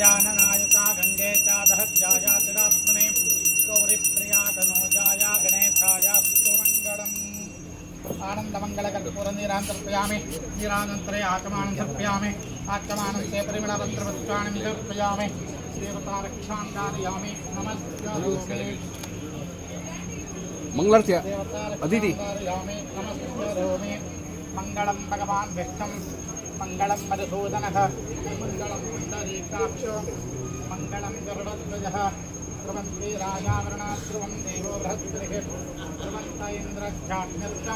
పంచపద నైవేద్యం సమర్పయామి ఓం అత్యధిష్టదశాంగులం ఓం గజాననాయ చ గంగే చ దహజాయ చిదాత్మనే గౌరీప్రియాతనోజాయ గణేశాయ సుమంగళం ఆనందమంగళకర్పూర నీరాన్ సమర్పయామి నీరానంతరే ఆచమానం సమర్పయామి ఆచమానంతే పరిమళవంత్రవస్త్రాన్ని సమర్పయామి దేవతారక్షాం ధారయామి నమస్కారోమి మంగళారతి అదితి ధారయామి నమస్కారోమి మంగళం భగవాన్ విష్ణం మంగళం మధుసూదనః మంగళం పుండరీకాక్షో మంగళం గరుడధ్వజः ధ్రువంతి రాజావరణాధ్రువం దేవో బృహస్పతిः ధ్రువంత ఇంద్రఛాగ్నిర్చ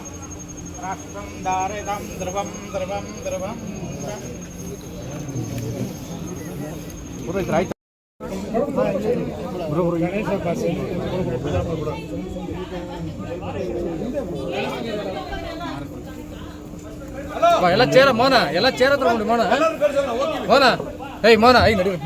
రాష్ట్రం దారిదం ధ్రువం ధ్రువం ధ్రువం ಪುರೋಹಿತರ ಆಯ್ತು ಬ್ರೋ ಬ್ರೋ ಗಣೇಶ ಎಲ್ಲ ಚೇರ ಮೋನ ಎಲ್ಲ ಚೇರ ಹತ್ರ ನೋಡಿ ಮೋನ ಮೋನ ஏய் மோனா ஐ நடுவே